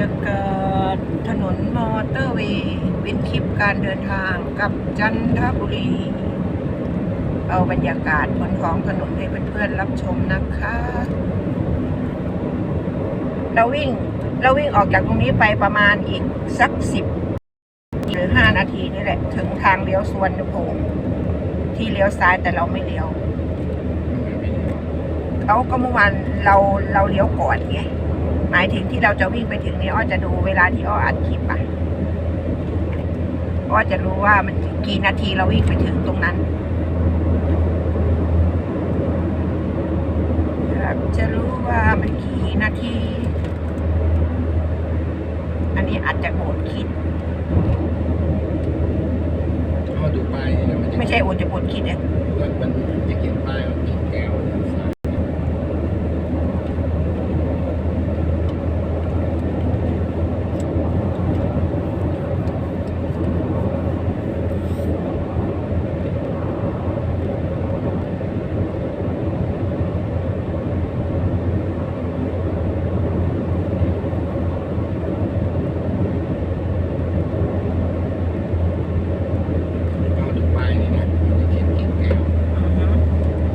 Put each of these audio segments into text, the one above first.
ยากาศถนนมอเตอร์เวย์เป็นคลิปการเดินทางกับจันทบุรี เอาบรรยากาศบนท้องถนนให้เพื่อนๆรับชมนะคะ เราวิ่งเราวิ่งออกจากตรงนี้ไปประมาณอีกสักสิบหรือห้านาทีนี่แหละ ถึงทางเลี้ยวสวนภูมิที่เลี้ยวซ้ายแต่เราไม่เลี้ยวเขาก็เมื่อวานเราเราเลี้ยวก่อนไง หมายถึงที่เราจะวิ่งไปถึงนี้อ้อจะดูเวลาที่อ้ออัดคลิปอะอ้อจะรู้ว่ามันกี่นาทีเราวิ่งไปถึงตรงนั้นอยากจะรู้ว่ามันกี่นาที อันนี้อาจจะโหดคิดก็ดูป้ายนี่นะมันจะไม่ใช่โอดจะโหดคิดเนี่ยมันมันจะเขียนป้ายว่ากิ่งแก้วก็ดูป้ายนี่นะมันจะเขียนกิ่งแก้ว อือฮึ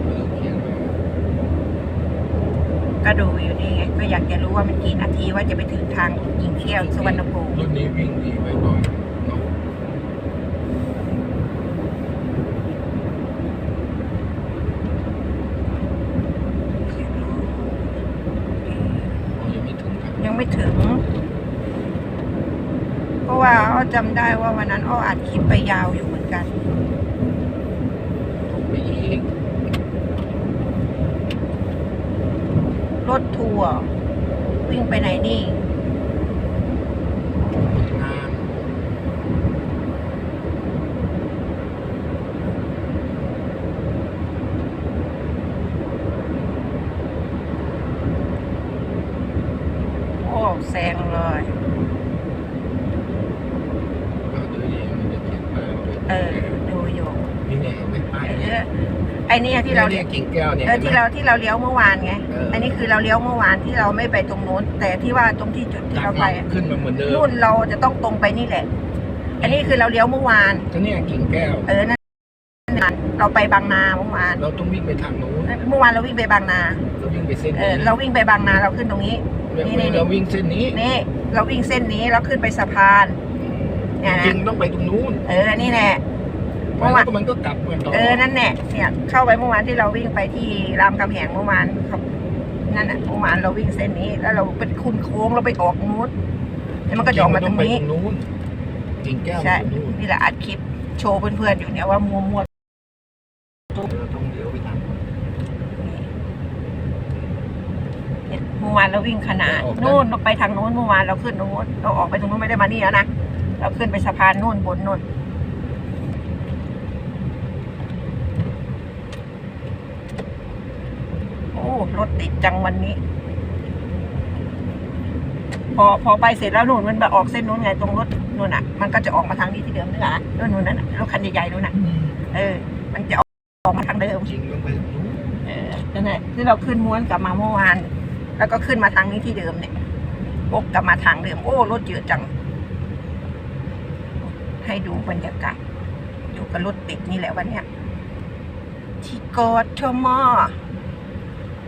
มันเขียนไว้ ก็ ดูอยู่นี่ไงก็อยากจะรู้ว่ามันกี่นาทีว่าจะไปถึงทางกิ่งเขี้ยวสุวรรณภูมิรุ่นนี้วิ่งดีไว้ก่อนเนาะอ๋อยังไม่ถึงครับยังไม่ถึง เพราะว่าอ้อจำได้ว่าวันนั้นอ้ออัดคลิปไปยาวอยู่เหมือนกัน ไปอีก รถทัวร์วิ่งไปไหนนี่งานโอ้แซงเลยก็ดูดีมันจะเขียนป้ายไว้เออ ดูอยู่ นี่ไงเห็นไหมป้าย เอ เนี่ย อ ไอ้เนี่ยที่เราเนี่ยกิ่งแก้วเนี่ย เออที่เราที่เราเลี้ยวเมื่อวานไง เอออั อันนี้คือเราเลี้ยวเมื่อวานที่เราไม่ไปตรงนู้น แต่ที่ว่าตรงที่จุดที่จากเราไปเราขึ้นมาเหมือนเดิมนู่นเราจะต้องตรงไปนี่แหละ อันนี้คือเราเลี้ยวเมื่อวาน ก็เนี่ยกิ่งแก้ว เออนั่นนั่นเราไปบางนาเมื่อวาน เราต้องวิ่งไปทางโน้นเมื่อวานเราวิ่งไปบางนา เราวิ่งไปเส้นเอนี้อเราวิ่งไปบางนาเราขึ้นตรงนี้นี่นี่ เราวิ่งเส้นนี้นี่เราวิ่งเส้นนี้เราขึ้นไปสะพานเนี่ยนะจริงต้องไปตรงนู้นเออนี่แหละ เมื่อวานแล้วก็มันก็กลับมาต่อเออนั่นแหละเนี่ยเข้าไปเมื่อวานที่เราวิ่งไปที่รามคำแหงเมื่อวานครับนั่นน่ะเมื่อวานเราวิ่งเส้นนี้ แล้วเราเป็นคุณโค้งเราไปออกนู้นแล้วมันก็จะออกมาตรงนี้จต้อไปตรงนู้นกิ่งแก้วใช่ตรงนู้นนี่แหละอัดคลิปโชว์เพื่อนๆอยู่เนี่ยว่ามัวมัวเราต้องเลี้ยวไปทางนู้นเนี่ยเมื่อวานเราวิ่งขนาดออกได้นู่นเราไปทางโน้นเมื่อวานเราขึ้นตรงโน้นเราออกไปตรงโน้นไม่ได้มานี่แล้วนะเราขึ้นไปสะพานนู่นบนนู่น โอ้ รถติดจังวันนี้ พอพอไปเสร็จแล้วนู่นมันไปออกเส้นนู้นไงตรงรถนู่นอะ มันก็จะออกมาทางนี้ที่เดิมนี่แหละนู่นนู่นนั่นน่ะรถคันใหญ่ๆนู่นน่ะเออ มันจะออกมาทางเดิมจริงต้องไปตรงนู้นเออนั่นแหละที่เราขึ้นม้วนกลับมาเมื่อวาน แล้วก็ขึ้นมาทางนี้ที่เดิมเนี่ยวกกลับมาทางเดิมโอ้รถเยอะจัง ให้ดูบรรยากาศอยู่กับรถติดนี่แหละวันเนี้ยที่กอทม